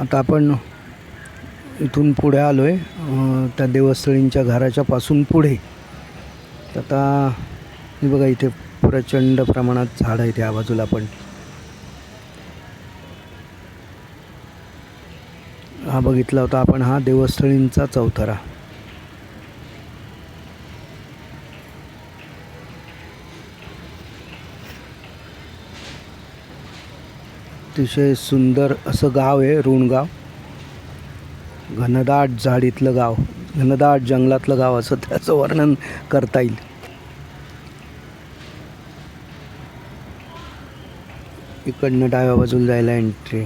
आता आपण इथून पुढे आलो आहे त्या देवस्थळींच्या घराच्या पासून पुढे. तर आता हे बघा इथे प्रचंड प्रमाणात झाडं आहे त्या बाजूला पण. हा बघितला होता आपण हा देवस्थळींचा चौथरा अतिशय सुंदर असं गाव आहे रुणगाव घनदाट झाडीतलं गाव. घनदाट जंगलातलं गाव असं त्याचं वर्णन करता येईल. इकडनं डाव्या बाजूला जायला एंट्री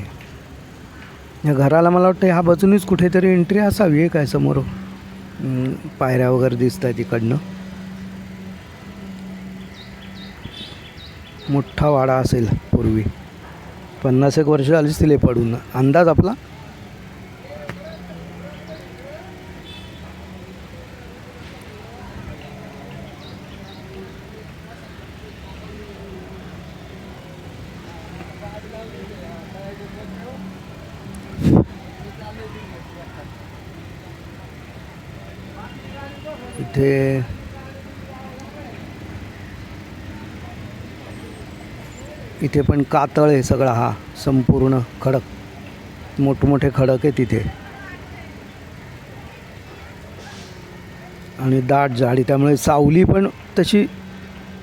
या घराला मला वाटतं ह्या बाजूनीच कुठेतरी एंट्री असावी आहे काय समोर. पायऱ्या वगैरे दिसत आहेत इकडनं. मोठा वाडा असेल पूर्वी. पन्नास एक वर्ष झालीच तिला पडून. अंदाज आपला? इथे इथे पण कातळ आहे सगळा हा संपूर्ण खडक. मोठमोठे खडक आहे तिथे आणि दाट झाडी त्यामुळे सावली पण तशी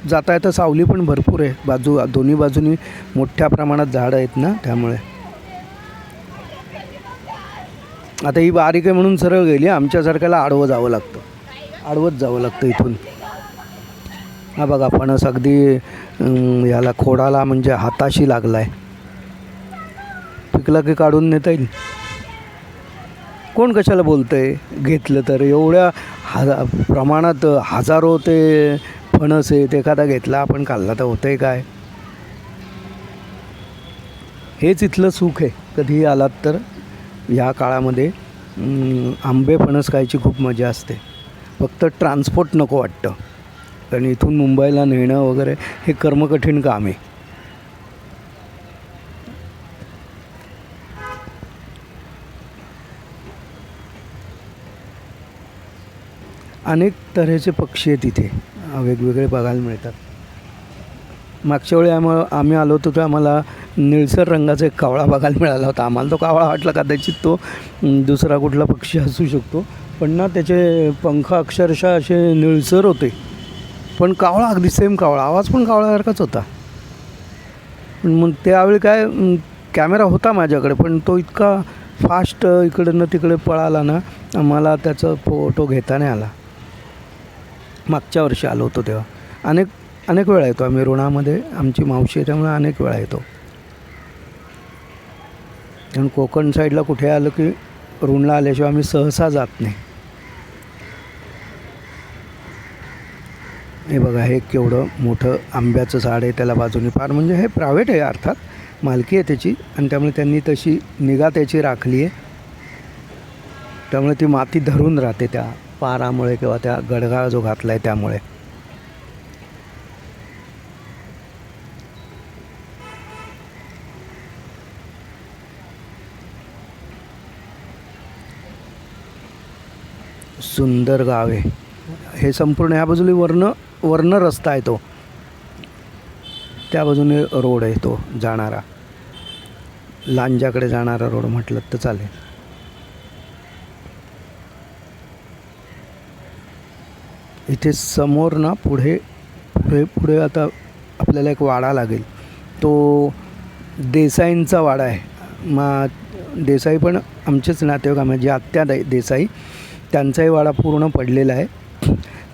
जाता येतं सावली पण भरपूर आहे. बाजू दोन्ही बाजूनी मोठ्या प्रमाणात झाडं आहेत ना त्यामुळे. आता ही बारीक आहे म्हणून सरळ गेली आमच्यासारख्याला आडवं जावं लागतं. आडवत जावं लागतं इथून. हा बघा फणस अगदी याला खोडाला म्हणजे हाताशी लागला आहे पिकला की काढून नेता येईल. कोण कशाला बोलतंय? घेतलं तर. एवढ्या हा प्रमाणात हजारो ते फणस आहेत एखादा घेतला आपण खाल्ला तर होतंय काय? हेच इथलं सुख आहे. कधीही आलात तर या काळामध्ये आंबे फणस खायची खूप मजा असते. फक्त ट्रान्सपोर्ट नको वाटतं. कारण इथून मुंबईला नेणं वगैरे हे कर्मकठीण काम आहे. अनेक तऱ्हेचे पक्षी आहेत इथे. वेगवेगळे बघायला मिळतात. मागच्या वेळी आम्हा आम्ही आलो होतो तर आम्हाला निळसर रंगाचा एक कावळा बघायला मिळाला होता. आम्हाला तो कावळा वाटला कदाचित तो दुसरा कुठला पक्षी असू शकतो. पण ना त्याचे पंख अक्षरशः असे निळसर होते. पण कावळा अगदी सेम कावळा. आवाज पण कावळ्यासारखाच होता. मग त्यावेळी काय कॅमेरा होता माझ्याकडे पण तो इतका फास्ट इकडनं तिकडे पळाला ना मला त्याचा फोटो घेता नाही आला. मागच्या वर्षी आलो होतो तेव्हा. अनेक अनेक वेळा येतो आम्ही ऋणामध्ये. आमची मावशी आहे त्यामुळे अनेक वेळा येतो. कारण कोकण साईडला कुठे आलं की ऋणला आल्याशिवाय आम्ही सहसा जात नाही. हे बघा हे केवढं मोठं आंब्याचं झाड आहे त्याला बाजूने फार म्हणजे हे प्रायव्हेट आहे अर्थात मालकी आहे त्याची. आणि त्यामुळे त्यांनी तशी निगा त्याची राखली आहे. त्यामुळे ती माती धरून राहते त्या पारामुळे किंवा त्या गडगाळ जो घातला आहे त्यामुळे. सुंदर गाव आहे. हे संपूर्ण ह्या बाजूला वर्ण वरनं रस्ता आहे तो. त्या बाजूने रोड आहे तो जाणारा. लांजाकडे जाणारा रोड म्हटलं तर चालेल. इथे समोर ना पुढे पुढे पुढे आता आपल्याला एक वाडा लागेल. तो देसाईंचा वाडा आहे. मा देसाई पण आमचेच नातेवाईक आम्ही म्हणजे आत्या दे देसाई त्यांचाही वाडा पूर्ण पडलेला आहे.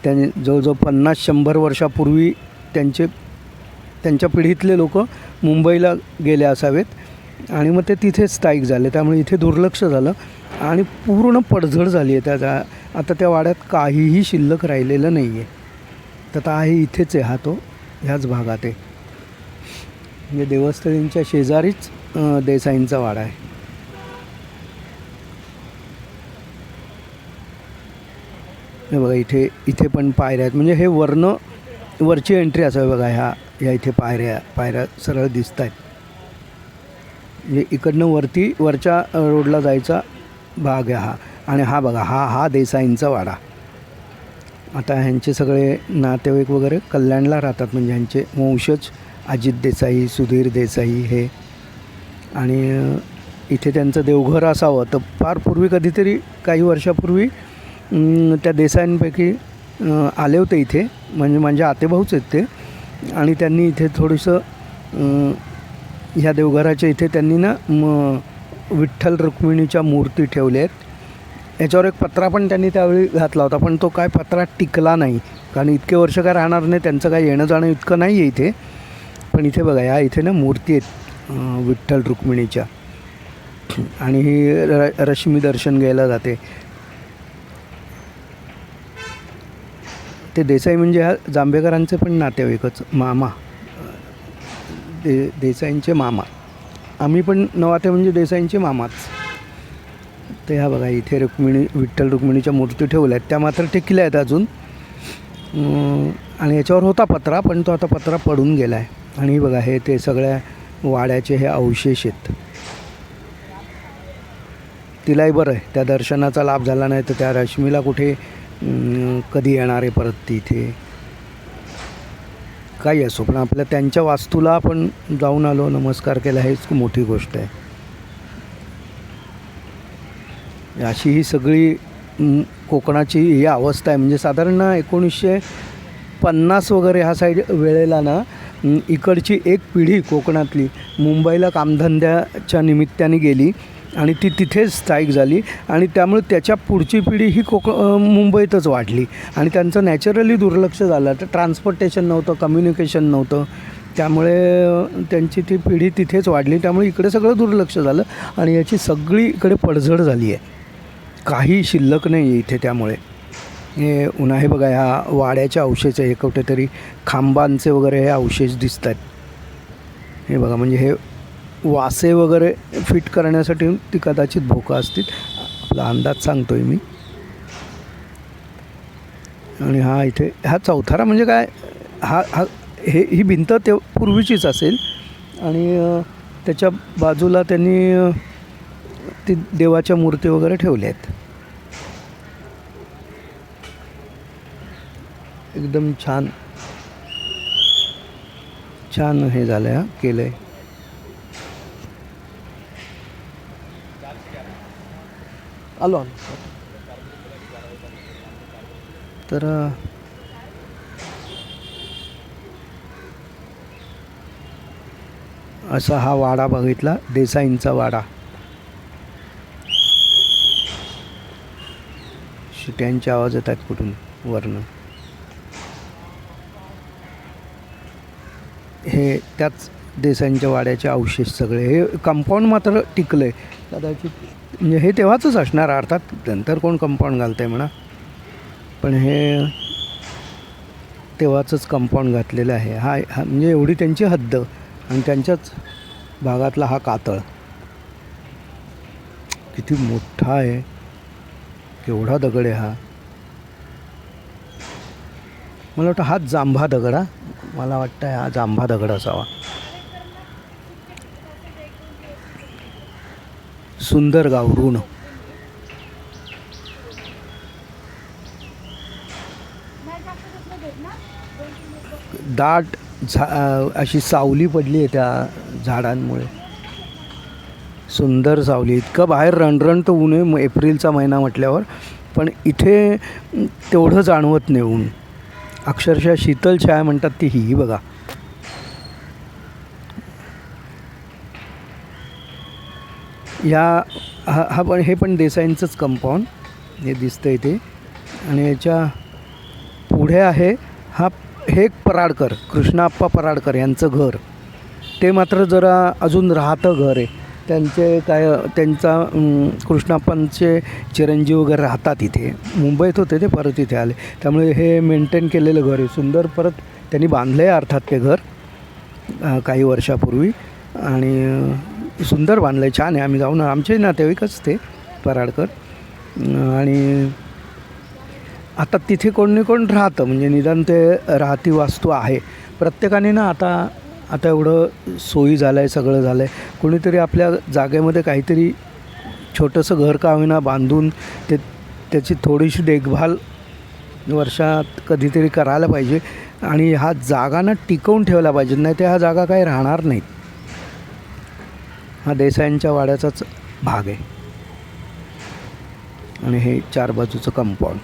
त्यांनी जवळजवळ पन्नास शंभर वर्षापूर्वी त्यांचे त्यांच्या पिढीतले लोक मुंबईला गेले असावेत. आणि मग ते तिथेच स्थायिक झाले. त्यामुळे इथे दुर्लक्ष झालं. आणि पूर्ण पडझड झाली आहे. त्या आता त्या वाड्यात काहीही शिल्लक राहिलेलं नाही आहे तर आता आहे इथेच आहे हा तो ह्याच भागात आहे. म्हणजे देवस्थळींच्या शेजारीच देसाईंचा वाडा आहे. हे बघा इथे इथे पण पायऱ्या आहेत. म्हणजे हे वर्ण वरची एंट्री असावी बघा ह्या या इथे पायऱ्या पायऱ्या सरळ दिसत आहेत म्हणजे इकडनं वरती वरच्या रोडला जायचा भाग आहे हा. आणि हा बघा हा हा देसाईंचा वाडा. आता ह्यांचे सगळे नातेवाईक वगैरे कल्याणला राहतात. म्हणजे ह्यांचे वंशज अजित देसाई सुधीर देसाई हे. आणि इथे त्यांचं देवघर असावं. तर फार पूर्वी कधीतरी काही वर्षापूर्वी त्या देसाईंपैकी आले होते इथे. म्हणजे माझे आतेभाऊच आहेत ते. आणि त्यांनी इथे थोडंसं ह्या देवघराच्या इथे त्यांनी ना म विठ्ठल रुक्मिणीच्या मूर्ती ठेवल्या आहेत. याच्यावर एक पत्रा पण त्यांनी त्यावेळी घातला होता पण तो काय पत्रा टिकला नाही. कारण इतके वर्ष काय राहणार नाही त्यांचं काय येणं जाणं इतकं नाही आहे इथे. पण इथे बघा या इथे ना मूर्ती आहेत विठ्ठल रुक्मिणीच्या. आणि ही र रश्मी दर्शन घ्यायला जाते. ते देसाई म्हणजे ह्या जांभेकरांचे पण नातेवाईकच मामा. दे देसाईंचे मामा. आम्ही पण नवाते म्हणजे देसाईंचे मामाच. ते ह्या बघा इथे रुक्मिणी विठ्ठल रुक्मिणीच्या मूर्ती ठेवल्या आहेत. त्या मात्र टिकल्या आहेत अजून. आणि याच्यावर होता पत्रा पण तो आता पत्रा पडून गेला आहे. आणि बघा हे ते सगळ्या वाड्याचे हे अवशेष आहेत. तिलाही बरं आहे. त्या दर्शनाचा लाभ झाला नाही तर त्या रश्मीला कुठे कधी येणार आहे परत तिथे? काही असो पण आपल्या त्यांच्या वास्तूला आपण जाऊन आलो नमस्कार केला हेच मोठी गोष्ट आहे. अशी ही सगळी कोकणाची ही अवस्था आहे. म्हणजे साधारण एकोणीसशे पन्नास वगैरे ह्या साईड वेळेला ना इकडची एक पिढी कोकणातली मुंबईला कामधंद्याच्या निमित्ताने गेली. आणि ती तिथेच स्थायिक झाली आणि त्यामुळे त्याच्या पुढची पिढी ही कोक मुंबईतच वाढली. आणि त्यांचं नॅचरली दुर्लक्ष झालं. तर ट्रान्सपोर्टेशन नव्हतं कम्युनिकेशन नव्हतं. त्यामुळे त्यांची ती पिढी तिथेच वाढली. त्यामुळे इकडे सगळं दुर्लक्ष झालं आणि याची सगळी इकडे पडझड झाली आहे. काही शिल्लक नाही आहे इथे त्यामुळे. हे उन्हा हे बघा ह्या वाड्याच्या अवशेष आहे. हे कुठेतरी खांबांचे वगैरे हे अवशेष दिसत आहेत हे बघा म्हणजे हे वासे वगैरे फिट करण्यासाठी ती कदाचित भोकं असतील. आपला अंदाज सांगतो आहे मी. आणि हा इथे हा चौथारा म्हणजे काय? हा हा हे ही भिंत ते पूर्वीचीच असेल. आणि त्याच्या बाजूला त्यांनी ती देवाच्या मूर्ती वगैरे ठेवल्या आहेत. एकदम छान छान हे झालं आहे केलं आहे आलो आलो तर असा हा वाडा बघितला देसाईंचा वाडा. शिट्यांचे आवाज येतात कुठून? वरनं. हे त्याच देसाईंच्या वाड्याचे अवशेष सगळे. हे कंपाऊंड मात्र टिकलं आहे कदाचित म्हणजे हे तेव्हाच असणार अर्थात नंतर कोण कंपाऊंड घालतं आहे म्हणा. पण हे तेव्हाचंच कंपाऊंड घातलेलं आहे. हा हा म्हणजे एवढी त्यांची हद्द आणि त्यांच्याच भागातला हा कातळ. किती मोठा आहे. केवढा दगड आहे हा. मला वाटतं हा जांभा दगड हा. मला वाटतं हा जांभा दगड असावा. सुंदर गाव ऋण दाट झा अशी सावली पडली आहे त्या झाडांमुळे. सुंदर सावली. इतकं बाहेर रणरण तर ऊन आहे एप्रिलचा महिना म्हटल्यावर. पण इथे तेवढं जाणवत नाही ऊन. अक्षरशः शीतल छाया म्हणतात ती ही बघा. या हा हा पण हे पण देसाईंचंच कंपाऊंड हे दिसतं आहे ते. आणि याच्यापुढे आहे हा हे एक पराडकर कृष्णाप्पा पराडकर यांचं घर. ते मात्र जरा अजून राहतं घर आहे. त्यांचे काय त्यांचा कृष्णाप्पांचे चिरंजीव वगैरे राहतात इथे. मुंबईत होते ते परत इथे आले. त्यामुळे हे मेंटेन केलेलं घर आहे. सुंदर परत त्यांनी बांधलं आहे अर्थात ते घर काही वर्षापूर्वी. आणि सुंदर बांधलं आहे छान आहे. आम्ही जाऊन आमचे नातेवाईकच ते पराडकर. आणि आता तिथे कोण कोण राहतं म्हणजे निदान ते राहती वास्तू आहे. प्रत्येकाने ना आता आता एवढं सोयी झालं आहे सगळं झालं आहे कोणीतरी आपल्या जागेमध्ये काहीतरी छोटंसं घर का होईना बांधून ते त्याची थोडीशी देखभाल वर्षात कधीतरी करायला पाहिजे. आणि हा जागा ना टिकवून ठेवला पाहिजे नाही तर ह्या जागा काही राहणार नाहीत. हा देसाईंच्या वाड्याचाच भाग आहे. आणि हे चार बाजूचं कंपाऊंड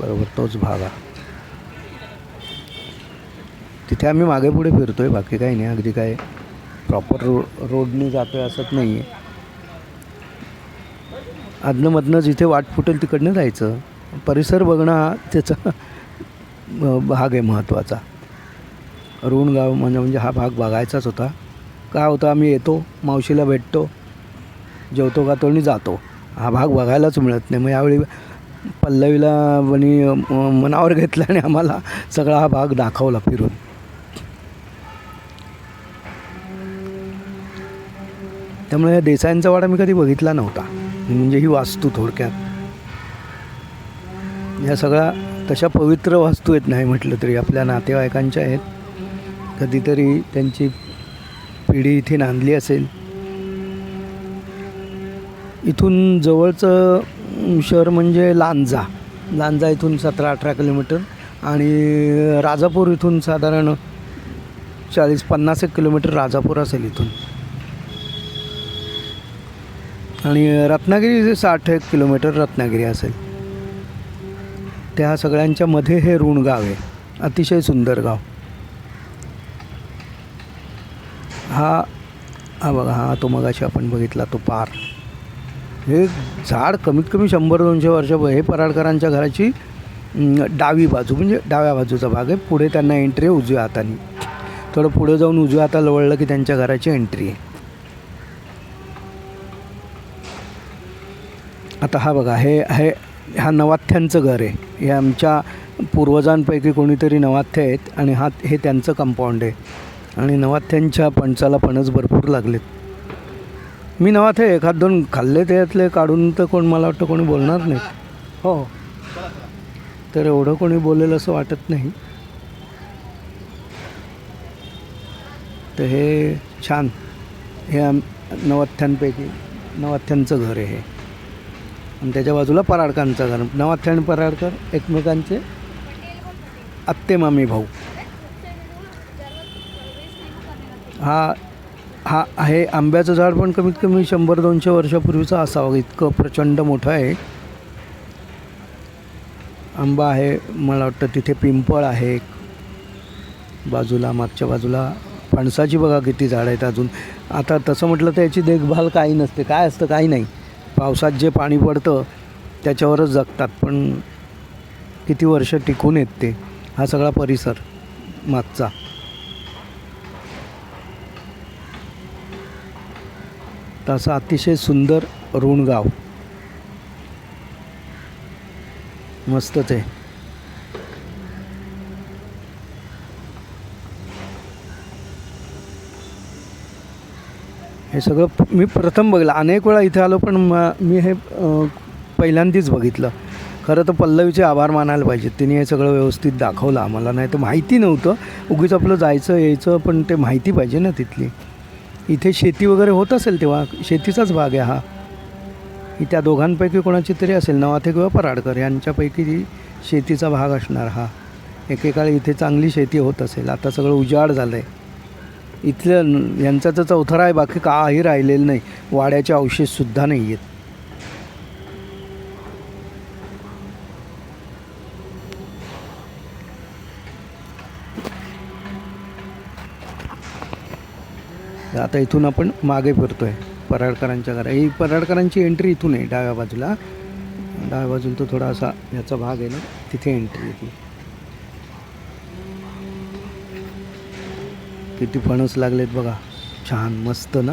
बरोबर तोच भाग आहे तिथे आम्ही मागे पुढे फिरतोय बाकी काही नाही. अगदी काय प्रॉपर रो रोडने जातोय असंच नाही आहे अधनंमधनं जिथे वाट फुटेल तिकडनं जायचं. परिसर बघणं हा त्याचा भाग आहे महत्त्वाचा रुणगाव म्हणजे म्हणजे हा भाग बघायचाच होता. का होता आम्ही येतो मावशीला भेटतो जेवतो खातो आणि जातो. हा भाग बघायलाच मिळत नाही. मग यावेळी पल्लवीला आणि मनावर घेतलं आणि आम्हाला सगळा हा भाग दाखवला फिरून. त्यामुळे या देसाईंचा वाडा मी कधी बघितला नव्हता. म्हणजे ही वास्तू थोडक्यात. या सगळ्या तशा पवित्र वास्तू आहेत नाही म्हटलं तरी आपल्या नातेवाईकांच्या आहेत. कधीतरी त्यांची पिढी इथे नांदली असेल. इथून जवळचं शहर म्हणजे लांजा. लांजा इथून सतरा अठरा किलोमीटर आणि राजापूर इथून साधारण चाळीस पन्नास एक किलोमीटर राजापूर असेल इथून. आणि रत्नागिरी साठ एक किलोमीटर रत्नागिरी असेल. त्या सगळ्यांच्या मध्ये हे ऋणगाव आहे. अतिशय सुंदर गाव. हा हा बघा हा तो मगाशी आपण बघितला तो पार. हे झाड कमीत कमी शंभर दोनशे वर्ष हे पराडकरांच्या घराची डावी बाजू म्हणजे डाव्या बाजूचा भाग आहे. पुढे त्यांना एंट्री आहे उजव्या हाताने. थोडं पुढे जाऊन उजव्या हाताला वळलं की त्यांच्या घराची एंट्री आहे. आता हा बघा हे हे हा नवाथ्यांचं घर आहे. हे आमच्या पूर्वजांपैकी कोणीतरी नवाथ्य आहेत आणि हा हे त्यांचं कंपाऊंड आहे. आणि नवाथ्यांच्या पणसाला पणस भरपूर लागलेत. मी नवाथे एखाद दोन खाल्ले त्यातले काढून तर कोण मला वाटतं कोणी बोलणार नाही. हो हो. तर एवढं कोणी बोलेल असं वाटत नाही. तर हे छान. हे आम नवाथ्यांपैकी नवाथ्यांचं घर आहे हे. आणि त्याच्या बाजूला पराडकांचं घर. नवाथ्या आणि पराडकर एकमेकांचे आत्ते मामी भाऊ. हा हा आहे. आंब्याचं झाड पण कमीत कमी शंभर दोनशे वर्षापूर्वीचं असावं. इतकं प्रचंड मोठं आहे. आंबा आहे मला वाटतं तिथे पिंपळ आहे. बाजूला मागच्या बाजूला फणसाची बघा किती झाड आहेत अजून. आता तसं म्हटलं तर याची देखभाल काही नसते. काय असतं? काही नाही. पावसात जे पाणी पडतं त्याच्यावरच जगतात. पण किती वर्ष टिकून येत ते? हा सगळा परिसर मागचा. तसा अतिशय सुंदर ऋणगाव. मस्तच आहे. हे सगळं मी प्रथम बघितलं. अनेक वेळा इथे आलो पण म मी हे पहिल्यांदाच बघितलं. खरं तर पल्लवीचे आभार मानायला पाहिजेत. तिने हे सगळं व्यवस्थित दाखवलं. आम्हाला नाही तर माहिती नव्हतं. उगीच आपलं जायचं यायचं पण ते माहिती पाहिजे ना तिथली. इथे शेती वगैरे होत असेल तेव्हा शेतीचाच भाग आहे हा. त्या दोघांपैकी कोणाची तरी असेल. नवाथे किंवा पराडकर यांच्यापैकी जी शेतीचा भाग असणार हा. एकेकाळी इथे चांगली शेती होत असेल. आता सगळं उजाड झालं आहे इथलं यांचा तर चौथरा आहे बाकी काही राहिलेलं नाही. वाड्याचे अवशेषसुद्धा नाही आहेत. आता इथून आपण मागे फिरतो आहे पराडकरांच्या घरा ही पराडकरांची एंट्री इथून आहे डाव्या बाजूला. डाव्या बाजूला तो थोडा असा याचा भाग आहे ना तिथे एंट्री आहे किती फणस लागलेत बघा. छान मस्त ना?